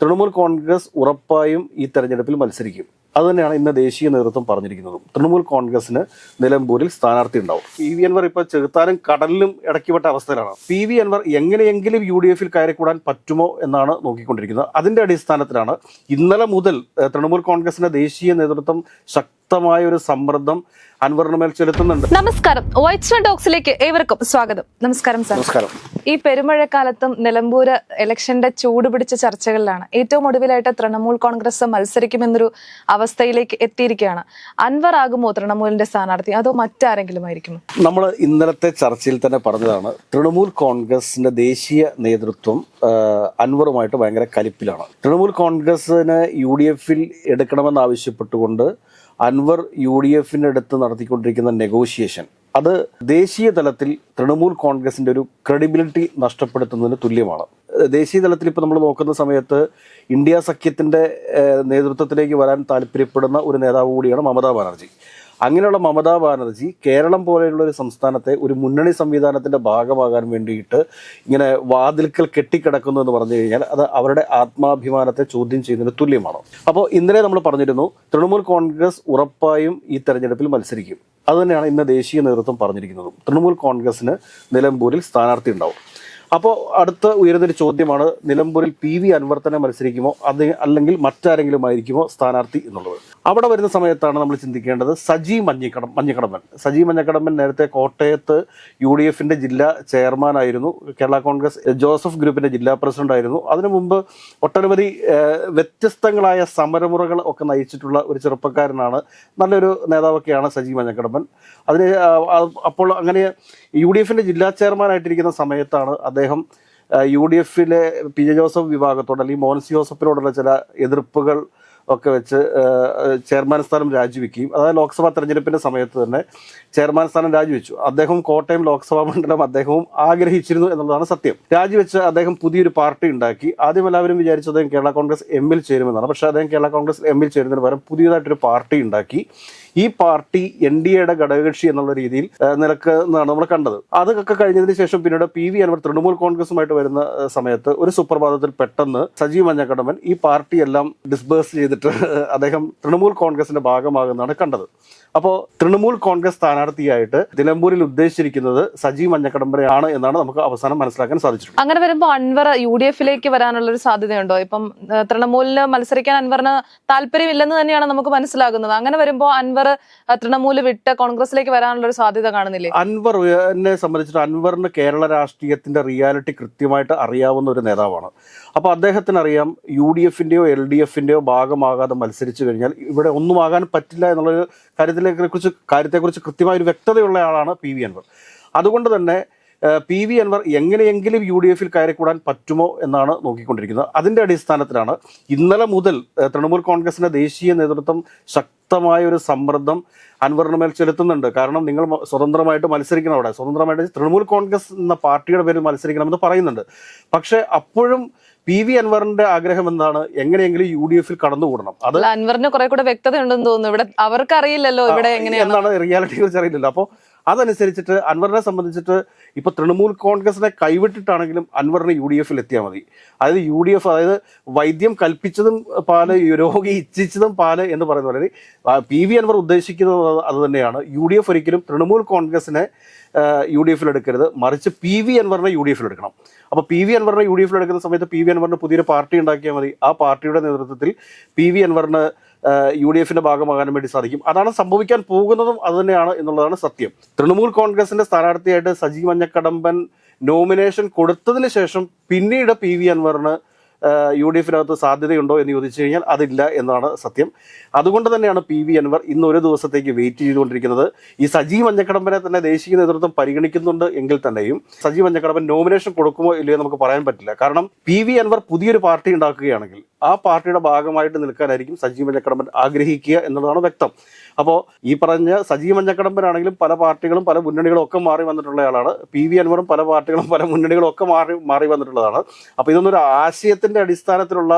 തൃണമൂൽ കോൺഗ്രസ് ഉറപ്പായും ഈ തെരഞ്ഞെടുപ്പിൽ മത്സരിക്കും. അതുതന്നെയാണ് ഇന്ന് ദേശീയ നേതൃത്വം പറഞ്ഞിരിക്കുന്നതും. തൃണമൂൽ കോൺഗ്രസിന് നിലമ്പൂരിൽ സ്ഥാനാർത്ഥി ഉണ്ടാവും. പി വി അൻവർ ഇപ്പോൾ ചെറുത്താനും കടലിലും ഇടയ്ക്കുപെട്ട അവസ്ഥയിലാണ്. പി വി അൻവർ എങ്ങനെയെങ്കിലും യു ഡി എഫിൽ കയറിക്കൂടാൻ പറ്റുമോ എന്നാണ് നോക്കിക്കൊണ്ടിരിക്കുന്നത്. അതിന്റെ അടിസ്ഥാനത്തിലാണ് ഇന്നലെ മുതൽ തൃണമൂൽ കോൺഗ്രസിന്റെ ദേശീയ നേതൃത്വം ശക്തമായ ഒരു സമ്മർദ്ദം അൻവറിന് മേൽ ചെലുത്തുന്നുണ്ട്. നമസ്കാരം. വൈറ്റ് സ്റ്റോൺ ടോക്സിലേക്ക് ഏവർക്കും സ്വാഗതം. നമസ്കാരം സാർ. നമസ്കാരം. ഈ പെരുമഴക്കാലത്തും നിലമ്പൂര് ഇലക്ഷന്റെ ചൂട് പിടിച്ച ചർച്ചകളിലാണ്. ഏറ്റവും ഒടുവിലായിട്ട് തൃണമൂൽ കോൺഗ്രസ് മത്സരിക്കുമെന്നൊരു അവസ്ഥയിലേക്ക് എത്തിയിരിക്കുകയാണ്. അൻവർ ആകുമോ തൃണമൂലിന്റെ സ്ഥാനാർത്ഥി? അതോ മറ്റാരെങ്കിലും ആയിരിക്കുമോ നമ്മൾ ഇന്നലത്തെ ചർച്ചയിൽ തന്നെ പറഞ്ഞതാണ് തൃണമൂൽ കോൺഗ്രസിന്റെ ദേശീയ നേതൃത്വം അൻവറുമായിട്ട് ഭയങ്കര കലിപ്പിലാണ്. തൃണമൂൽ കോൺഗ്രസിന് യു ഡി എഫിൽ എടുക്കണമെന്ന് ആവശ്യപ്പെട്ടുകൊണ്ട് അൻവർ യു ഡി എഫിന്റെ അടുത്ത് നടത്തിക്കൊണ്ടിരിക്കുന്ന നെഗോഷിയേഷൻ അത് ദേശീയ തലത്തിൽ തൃണമൂൽ കോൺഗ്രസിന്റെ ഒരു ക്രെഡിബിലിറ്റി നഷ്ടപ്പെടുത്തുന്നതിന് തുല്യമാണ്. ദേശീയ തലത്തിൽ ഇപ്പോൾ നമ്മൾ നോക്കുന്ന സമയത്ത് ഇന്ത്യ സഖ്യത്തിന്റെ നേതൃത്വത്തിലേക്ക് വരാൻ താല്പര്യപ്പെടുന്ന ഒരു നേതാവ് കൂടിയാണ് മമതാ ബാനർജി. അങ്ങനെയുള്ള മമതാ ബാനർജി കേരളം പോലെയുള്ള ഒരു സംസ്ഥാനത്തെ ഒരു മുന്നണി സംവിധാനത്തിന്റെ ഭാഗമാകാൻ വേണ്ടിയിട്ട് ഇങ്ങനെ വാതിൽക്കൽ കെട്ടിക്കിടക്കുന്നു എന്ന് പറഞ്ഞു കഴിഞ്ഞാൽ അത് അവരുടെ ആത്മാഭിമാനത്തെ ചോദ്യം ചെയ്യുന്നതിന് തുല്യമാണ്. അപ്പോൾ ഇന്നലെ നമ്മൾ പറഞ്ഞിരുന്നു തൃണമൂൽ കോൺഗ്രസ് ഉറപ്പായും ഈ തെരഞ്ഞെടുപ്പിൽ മത്സരിക്കും. അതുതന്നെയാണ് ഇന്ന് ദേശീയ നേതൃത്വം പറഞ്ഞിരിക്കുന്നതും. തൃണമൂൽ കോൺഗ്രസിന് നിലമ്പൂരിൽ സ്ഥാനാർത്ഥി ഉണ്ടാവും. അപ്പോൾ അടുത്ത ഉയരുന്നൊരു ചോദ്യമാണ് നിലമ്പൂരിൽ പി വി അൻവർ മത്സരിക്കുമോ? അത് അല്ലെങ്കിൽ മറ്റാരെങ്കിലും ആയിരിക്കുമോ സ്ഥാനാർത്ഥി എന്നുള്ളത്? അവിടെ വരുന്ന സമയത്താണ് നമ്മൾ ചിന്തിക്കേണ്ടത് സജി മഞ്ഞിക്കടം മഞ്ഞക്കടമ്പൻ. സജി മഞ്ഞക്കടമ്പൻ നേരത്തെ കോട്ടയത്ത് യു ഡി എഫിന്റെ ജില്ലാ ചെയർമാനായിരുന്നു കേരള കോൺഗ്രസ് ജോസഫ് ഗ്രൂപ്പിന്റെ ജില്ലാ പ്രസിഡന്റ് ആയിരുന്നു. അതിനു മുമ്പ് ഒട്ടനവധി വ്യത്യസ്തങ്ങളായ സമരമുറകൾ ഒക്കെ നയിച്ചിട്ടുള്ള ഒരു ചെറുപ്പക്കാരനാണ് നല്ലൊരു നേതാവൊക്കെയാണ് സജി മഞ്ഞക്കടമ്പൻ. അതിന് അപ്പോൾ അങ്ങനെ യു ഡി എഫിന്റെ ജില്ലാ ചെയർമാനായിട്ടിരിക്കുന്ന സമയത്താണ് അദ്ദേഹം യു ഡി എഫിലെ പി. ജെ. ജോസഫ് വിഭാഗത്തോട് അല്ലെങ്കിൽ മോൻസി ജോസഫിനോടുള്ള ചില എതിർപ്പുകൾ ഒക്കെ വെച്ച് ചെയർമാൻ സ്ഥാനം രാജിവെക്കുകയും അതായത് ലോക്സഭാ തെരഞ്ഞെടുപ്പിന്റെ സമയത്ത് തന്നെ ചെയർമാൻ സ്ഥാനം രാജിവെച്ചു. അദ്ദേഹം കോട്ടയം ലോക്സഭാ മണ്ഡലം അദ്ദേഹവും ആഗ്രഹിച്ചിരുന്നു എന്നുള്ളതാണ് സത്യം. രാജിവെച്ച് അദ്ദേഹം പുതിയൊരു പാർട്ടി ഉണ്ടാക്കി. ആദ്യം എല്ലാവരും വിചാരിച്ചു അദ്ദേഹം കേരള കോൺഗ്രസ് എമ്മിൽ ചേരുമെന്നാണ്. പക്ഷേ അദ്ദേഹം കേരള കോൺഗ്രസ് എമ്മിൽ ചേരുന്നതിന് പകരം പുതിയതായിട്ടൊരു പാർട്ടി ഉണ്ടാക്കി. ഈ പാർട്ടി എൻ ഡി എയുടെ ഘടകകക്ഷി എന്നുള്ള രീതിയിൽ നിലക്കുന്നതാണ് നമ്മൾ കണ്ടത്. അതൊക്കെ കഴിഞ്ഞതിന് ശേഷം പിന്നീട് പി വി അൻവർ തൃണമൂൽ കോൺഗ്രസുമായിട്ട് വരുന്ന സമയത്ത് ഒരു സുപ്രഭാതത്തിൽ പെട്ടെന്ന് സജീവ് മഞ്ഞക്കടമൻ ഈ പാർട്ടി എല്ലാം ഡിസ്ബേഴ്സ് ചെയ്തിട്ട് അദ്ദേഹം തൃണമൂൽ കോൺഗ്രസിന്റെ ഭാഗമാകുന്നതാണ് കണ്ടത്. അപ്പോൾ തൃണമൂൽ കോൺഗ്രസ് സ്ഥാനാർത്ഥിയായിട്ട് നിലമ്പൂരിൽ ഉദ്ദേശിച്ചിരിക്കുന്നത് സജി മഞ്ഞക്കടമ്പരയാണ് എന്നാണ് നമുക്ക് അവസാനം മനസ്സിലാക്കാൻ സാധിച്ചത് അങ്ങനെ വരുമ്പോൾ അൻവർ യു ഡി എഫിലേക്ക് വരാനുള്ള ഒരു സാധ്യതയുണ്ടോ? ഇപ്പം തൃണമൂലിന് മത്സരിക്കാൻ അൻവറിന് താല്പര്യമില്ലെന്ന് തന്നെയാണ് നമുക്ക് മനസ്സിലാകുന്നത്. അങ്ങനെ വരുമ്പോൾ അൻവർ തൃണമൂൽ തൃണമൂൽ വിട്ട് കോൺഗ്രസിലേക്ക് വരാനുള്ള ഒരു സാധ്യത കാണുന്നില്ലേ? അൻവർ എന്നെ സംബന്ധിച്ചിട്ട് അൻവറിന് കേരള രാഷ്ട്രീയത്തിന്റെ റിയാലിറ്റി കൃത്യമായിട്ട് അറിയാവുന്ന ഒരു നേതാവാണ്. അപ്പോൾ അദ്ദേഹത്തിന് അറിയാം യു ഡി എഫിന്റെയോ എൽ ഡി എഫിന്റെയോ ഭാഗമാകാതെ മത്സരിച്ചു കഴിഞ്ഞാൽ ഇവിടെ ഒന്നും ആകാൻ പറ്റില്ല എന്നുള്ളൊരു കാര്യത്തിലേക്കെ കുറിച്ച് കാര്യത്തെക്കുറിച്ച് കൃത്യമായൊരു വ്യക്തതയുള്ള ആളാണ് പി വി അൻവർ. അതുകൊണ്ട് തന്നെ പി വി അൻവർ എങ്ങനെയെങ്കിലും യു ഡി എഫിൽ കയറിക്കൂടാൻ പറ്റുമോ എന്നാണ് നോക്കിക്കൊണ്ടിരിക്കുന്നത്. അതിന്റെ അടിസ്ഥാനത്തിലാണ് ഇന്നലെ മുതൽ തൃണമൂൽ കോൺഗ്രസിന്റെ ദേശീയ നേതൃത്വം ശക്തമായ ഒരു സമ്മർദ്ദം അൻവറിന് മേൽ ചെലുത്തുന്നുണ്ട്. കാരണം നിങ്ങൾ സ്വതന്ത്രമായിട്ട് മത്സരിക്കണം അവിടെ. സ്വതന്ത്രമായിട്ട് തൃണമൂൽ കോൺഗ്രസ് എന്ന പാർട്ടിയുടെ പേരിൽ മത്സരിക്കണമെന്ന് പറയുന്നുണ്ട്. പക്ഷേ അപ്പോഴും പി വി അൻവറിന്റെ ആഗ്രഹം എന്താണ്? എങ്ങനെയെങ്കിലും യു ഡി എഫിൽ കടന്നുകൂടണം. അത് അൻവറിന് കുറെ കൂടെ വ്യക്തത ഉണ്ടെന്ന് തോന്നുന്നു. ഇവിടെ അവർക്ക് അറിയില്ലല്ലോ ഇവിടെ എങ്ങനെയാണ്. എന്താണ് റിയാലിറ്റിയെ കുറിച്ച് അറിയില്ലല്ലോ. അപ്പോൾ അതനുസരിച്ചിട്ട് അൻവറിനെ സംബന്ധിച്ചിട്ട് ഇപ്പൊ തൃണമൂൽ കോൺഗ്രസിനെ കൈവിട്ടിട്ടാണെങ്കിലും അൻവറിന് യു ഡി എഫിൽ എത്തിയാൽ മതി. അതായത് യു ഡി എഫ് അതായത് വൈദ്യം കൽപ്പിച്ചതും പാൽ രോഗി ഇച്ഛിച്ചതും പാൽ എന്ന് പറയുന്ന പോലെ പി വി അൻവർ ഉദ്ദേശിക്കുന്നത് അത് തന്നെയാണ്. യു ഡി എഫ് ഒരിക്കലും തൃണമൂൽ കോൺഗ്രസിനെ യു ഡി എഫിൽ എടുക്കരുത്. മറിച്ച് പി വി അൻവറിനെ യു ഡി എഫിൽ എടുക്കണം. അപ്പോൾ പി വി അൻവറിനെ യു ഡി എഫിൽ എടുക്കുന്ന സമയത്ത് പി വി അൻവറിന് പുതിയൊരു പാർട്ടി ഉണ്ടാക്കിയാൽ മതി. ആ പാർട്ടിയുടെ നേതൃത്വത്തിൽ പി വി അൻവറിന് യു ഡി എഫിന്റെ ഭാഗമാകാൻ വേണ്ടി സാധിക്കും. അതാണ് സംഭവിക്കാൻ പോകുന്നതും അതുതന്നെയാണ് എന്നുള്ളതാണ് സത്യം. തൃണമൂൽ കോൺഗ്രസിന്റെ സ്ഥാനാർത്ഥിയായിട്ട് സജി മഞ്ഞക്കടമ്പൻ നോമിനേഷൻ കൊടുത്തതിന് ശേഷം പിന്നീട് പി വി അൻവറിന് യു ഡി എഫിനകത്ത് സാധ്യതയുണ്ടോ എന്ന് ചോദിച്ചു കഴിഞ്ഞാൽ അതില്ല എന്നാണ് സത്യം. അതുകൊണ്ട് തന്നെയാണ് പി വി അൻവർ ഇന്ന് ഒരു ദിവസത്തേക്ക് വെയിറ്റ് ചെയ്തുകൊണ്ടിരിക്കുന്നത്. ഈ സജീവ് മഞ്ഞക്കടമ്പനെ തന്നെ ദേശീയ നേതൃത്വം പരിഗണിക്കുന്നുണ്ട് എങ്കിൽ തന്നെയും. സജീവ് മഞ്ഞക്കടമ്പൻ നോമിനേഷൻ കൊടുക്കുമോ ഇല്ലയോ നമുക്ക് പറയാൻ പറ്റില്ല. കാരണം പി വി അൻവർ പുതിയൊരു പാർട്ടി ഉണ്ടാക്കുകയാണെങ്കിൽ ആ പാർട്ടിയുടെ ഭാഗമായിട്ട് നിൽക്കാനായിരിക്കും സജീവ് മഞ്ഞക്കടമ്പൻ ആഗ്രഹിക്കുക എന്നുള്ളതാണ് വ്യക്തം. അപ്പോൾ ഈ പറഞ്ഞ സജീവ് മഞ്ഞക്കടമ്പനാണെങ്കിലും പല പാർട്ടികളും പല മുന്നണികളും ഒക്കെ മാറി വന്നിട്ടുള്ള ആളാണ് പി വി അൻവറും പല പാർട്ടികളും പല മുന്നണികളും ഒക്കെ മാറി മാറി വന്നിട്ടുള്ളതാണ്. അപ്പോൾ ഇതൊന്നൊരു ആശയത്തിന്റെ അടിസ്ഥാനത്തിലുള്ള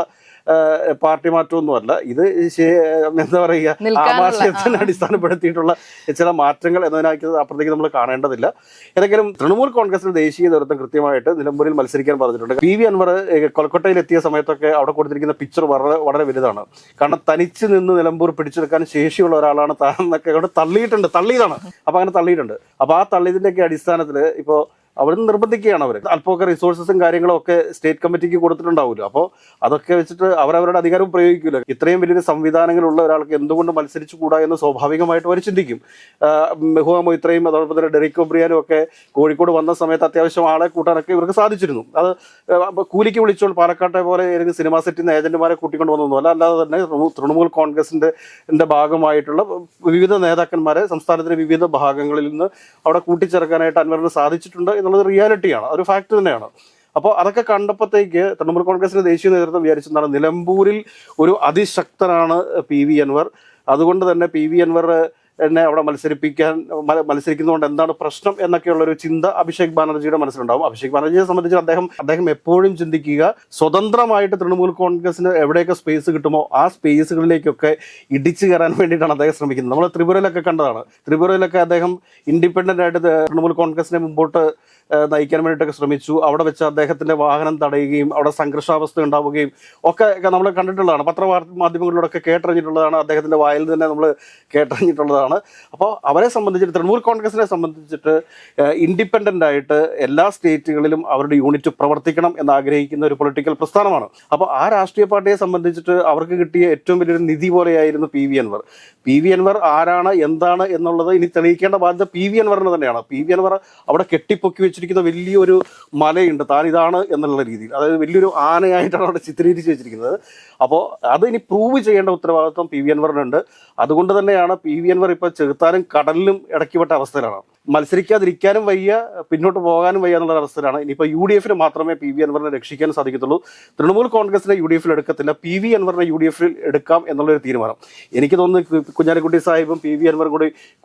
പാർട്ടി മാറ്റമൊന്നുമല്ല. ഇത് ശേ- എന്താ പറയുക ആമാശയത്തിന് അടിസ്ഥാനപ്പെടുത്തിയിട്ടുള്ള ചില മാറ്റങ്ങൾ എന്നതിനകത്ത് അപ്പുറത്തേക്ക് നമ്മൾ കാണേണ്ടതില്ല. ഏതെങ്കിലും തൃണമൂൽ കോൺഗ്രസിന്റെ ദേശീയ നേതൃത്വം കൃത്യമായിട്ട് നിലമ്പൂരിൽ മത്സരിക്കാൻ പറഞ്ഞിട്ടുണ്ട്. പി. വി. അൻവർ കൊൽക്കട്ടയിൽ എത്തിയ സമയത്തൊക്കെ അവിടെ കൊടുത്തിരിക്കുന്ന പിക്ചർ വളരെ വളരെ വലുതാണ്. കാരണം തനിച്ച് നിന്ന് നിലമ്പൂർ പിടിച്ചെടുക്കാൻ ശേഷിയുള്ള ഒരാളാണ് താൻ എന്നൊക്കെ അവിടെ തള്ളിയിട്ടുണ്ട്. തള്ളിയതാണ്. അപ്പൊ അങ്ങനെ തള്ളിയിട്ടുണ്ട്. അപ്പൊ ആ തള്ളിയതിന്റെയൊക്കെ അടിസ്ഥാനത്തിൽ ഇപ്പോ അവിടുന്ന് നിർബന്ധിക്കുകയാണ് അവർ അല്പമൊക്കെ റിസോഴ്സസും കാര്യങ്ങളും ഒക്കെ സ്റ്റേറ്റ് കമ്മിറ്റിക്ക് കൊടുത്തിട്ടുണ്ടാവുമല്ലോ അപ്പോൾ അതൊക്കെ വെച്ചിട്ട് അവരവരുടെ അധികാരം പ്രയോഗിക്കില്ല ഇത്രയും വലിയൊരു സംവിധാനങ്ങളുള്ള ഒരാൾക്ക് എന്തുകൊണ്ട് മത്സരിച്ചു കൂടാ എന്ന് സ്വാഭാവികമായിട്ട് അവർ ചിന്തിക്കും. മെഹുവ ഇത്രയും അതോടൊപ്പം തന്നെ ഡെറിക് ഒബ്രിയാനും ഒക്കെ കോഴിക്കോട് വന്ന സമയത്ത് അത്യാവശ്യം ആളെ കൂട്ടാനൊക്കെ ഇവർക്ക് സാധിച്ചിരുന്നു. അത് കൂലിക്ക് വിളിച്ചോൾ പാലക്കാട്ടെ പോലെ ഏതെങ്കിലും സിനിമാ സെറ്റിൽ നിന്ന് ഏജന്റുമാരെ കൂട്ടിക്കൊണ്ട് വന്നൊന്നുമല്ല അല്ലാതെ തന്നെ തൃണമൂ- തൃണമൂൽ കോൺഗ്രസിന്റെ ഭാഗമായിട്ടുള്ള വിവിധ നേതാക്കന്മാരെ സംസ്ഥാനത്തിന്റെ വിവിധ ഭാഗങ്ങളിൽ നിന്ന് അവിടെ കൂട്ടിച്ചേർക്കാനായിട്ട് അൻവറിന് സാധിച്ചിട്ടുണ്ട് എന്നുള്ളത് റിയാലിറ്റിയാണ്. ഒരു ഫാക്ട് തന്നെയാണ്. അപ്പോൾ അതൊക്കെ കണ്ടപ്പോഴത്തേക്ക് തൃണമൂൽ കോൺഗ്രസിന്റെ ദേശീയ നേതൃത്വം വിചാരിച്ചെന്താണ് നിലമ്പൂരിൽ ഒരു അതിശക്തനാണ് പി വി അൻവർ. അതുകൊണ്ട് തന്നെ പി വി അൻവർ എന്നെ അവിടെ മത്സരിപ്പിക്കാൻ മത്സരിക്കുന്നതുകൊണ്ട് എന്താണ് പ്രശ്നം എന്നൊക്കെയുള്ള ഒരു ചിന്ത അഭിഷേക് ബാനർജിയുടെ മനസ്സിലുണ്ടാവും. അഭിഷേക് ബാനർജിയെ സംബന്ധിച്ച് അദ്ദേഹം അദ്ദേഹം എപ്പോഴും ചിന്തിക്കുക സ്വതന്ത്രമായിട്ട് തൃണമൂൽ കോൺഗ്രസിന് എവിടെയൊക്കെ സ്പേസ് കിട്ടുമോ ആ സ്പേസുകളിലേക്കൊക്കെ ഇടിച്ചു കയറാൻ വേണ്ടിയിട്ടാണ് അദ്ദേഹം ശ്രമിക്കുന്നത്. നമ്മൾ ത്രിപുരയിലൊക്കെ കണ്ടതാണ്. ത്രിപുരയിലൊക്കെ അദ്ദേഹം ഇൻഡിപെൻഡന്റ് ആയിട്ട് തൃണമൂൽ കോൺഗ്രസിനെ മുമ്പോട്ട് നയിക്കാൻ വേണ്ടിയിട്ടൊക്കെ ശ്രമിച്ചു. അവിടെ വെച്ച് അദ്ദേഹത്തിന്റെ വാഹനം തടയുകയും അവിടെ സംഘർഷാവസ്ഥ ഉണ്ടാവുകയും ഒക്കെ നമ്മൾ കണ്ടിട്ടുള്ളതാണ്. മാധ്യമങ്ങളിലൂടെയൊക്കെ കേട്ടറിഞ്ഞിട്ടുള്ളതാണ്. അദ്ദേഹത്തിന്റെ വായിൽ തന്നെ നമ്മൾ കേട്ടറിഞ്ഞിട്ടുള്ളതാണ്. അപ്പോൾ അവരെ സംബന്ധിച്ചിട്ട് തൃണമൂൽ കോൺഗ്രസിനെ സംബന്ധിച്ചിട്ട് ഇൻഡിപെൻഡന്റ് ആയിട്ട് എല്ലാ സ്റ്റേറ്റുകളിലും അവരുടെ യൂണിറ്റ് പ്രവർത്തിക്കണം എന്ന് ആഗ്രഹിക്കുന്ന ഒരു പൊളിറ്റിക്കൽ പ്രസ്ഥാനമാണ്. അപ്പോൾ ആ രാഷ്ട്രീയ പാർട്ടിയെ സംബന്ധിച്ചിട്ട് അവർക്ക് കിട്ടിയ ഏറ്റവും വലിയൊരു നിധി പോലെയായിരുന്നു P V Anwar. P V Anwar ആരാണ് എന്താണ് എന്നുള്ളത് ഇനി തെളിയിക്കേണ്ട ബാധ്യത പി വി അൻവറിന് തന്നെയാണ്. പി വി അൻവർ അവിടെ കെട്ടിപ്പൊക്കി വെച്ചിരിക്കുന്ന വലിയൊരു മലയുണ്ട് താൻ ഇതാണ് എന്നുള്ള രീതിയിൽ. അതായത് വലിയൊരു ആനയായിട്ടാണ് അവിടെ ചിത്രീകരിച്ച് വെച്ചിരിക്കുന്നത്. അപ്പോൾ അത് ഇനി പ്രൂവ് ചെയ്യേണ്ട ഉത്തരവാദിത്വം പി വി അൻവറിനുണ്ട്. അതുകൊണ്ട് തന്നെയാണ് പി വി അൻവർ ഇപ്പോൾ ചെറുത്താനും കടലിലും ഇടയ്ക്കുപെട്ട അവസ്ഥയിലാണ്. മത്സരിക്കാതിരിക്കാനും വയ്യ പിന്നോട്ട് പോകാനും വയ്യ എന്നുള്ള അവസ്ഥയിലാണ്. ഇനിയിപ്പോൾ യു ഡി എഫിന് മാത്രമേ പി വി അൻവറിനെ രക്ഷിക്കാൻ സാധിക്കത്തുള്ളൂ. തൃണമൂൽ കോൺഗ്രസിനെ യു ഡി എഫിൽ എടുക്കത്തില്ല. പി വി അൻവറിനെ യു ഡി എഫിൽ എടുക്കാം എന്നുള്ളൊരു തീരുമാനം. എനിക്ക് തോന്നുന്നു കുഞ്ഞാലിക്കുട്ടി സാഹിബും പി വി അൻവറും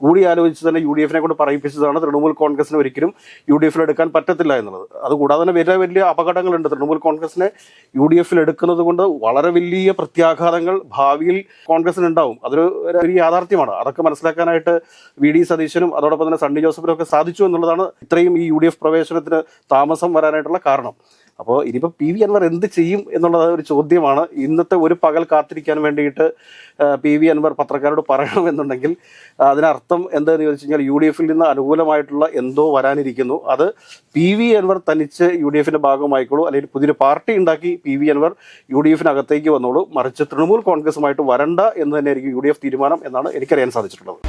കൂടി ആലോചിച്ച് തന്നെ യു ഡി എഫിനെ കൊണ്ട് പറയിപ്പിച്ചതാണ് തൃണമൂൽ കോൺഗ്രസിനെ ഒരിക്കലും യു ഡി എഫിൽ എടുക്കാൻ പറ്റത്തില്ല എന്നുള്ളത്. അതുകൂടാതെ തന്നെ വലിയ വലിയ അപകടങ്ങളുണ്ട്. തൃണമൂൽ കോൺഗ്രസിനെ യു ഡി എഫിൽ എടുക്കുന്നത് കൊണ്ട് വളരെ വലിയ പ്രത്യാഘാതങ്ങൾ ഭാവിയിൽ കോൺഗ്രസിന് ഉണ്ടാവും അതൊരു യാഥാർത്ഥ്യമാണ്. അതൊക്കെ മനസ്സിലാക്കാനായിട്ട് വി ഡി സതീശനും അതോടൊപ്പം തന്നെ സണ്ണി ജോസഫിനും ഒക്കെ സാധിച്ചു എന്നുള്ളതാണ് ഇത്രയും ഈ യു ഡി എഫ് പ്രവേശനത്തിന് താമസം വരാനായിട്ടുള്ള കാരണം. അപ്പോൾ ഇനിയിപ്പോൾ പി വി അൻവർ എന്ത് ചെയ്യും എന്നുള്ളത് ഒരു ചോദ്യമാണ്. ഇന്നത്തെ ഒരു പകൽ കാത്തിരിക്കാൻ വേണ്ടിയിട്ട് പി വി അൻവർ പത്രക്കാരോട് പറയണമെന്നുണ്ടെങ്കിൽ അതിനർത്ഥം എന്താണെന്ന് ചോദിച്ചു കഴിഞ്ഞാൽ യു ഡി എഫിൽ നിന്ന് അനുകൂലമായിട്ടുള്ള എന്തോ വരാനിരിക്കുന്നു. അത് പി വി അൻവർ തനിച്ച് യു ഡി എഫിന്റെ ഭാഗമായിക്കോളൂ അല്ലെങ്കിൽ പുതിയൊരു പാർട്ടി ഉണ്ടാക്കി P V Anwar U D എഫിനകത്തേക്ക് വന്നോളൂ. മറിച്ച് തൃണമൂൽ കോൺഗ്രസുമായിട്ട് വരണ്ട എന്ന് തന്നെയായിരിക്കും യു ഡി എഫ് തീരുമാനം എന്നാണ് എനിക്കറിയാൻ സാധിച്ചിട്ടുള്ളത്.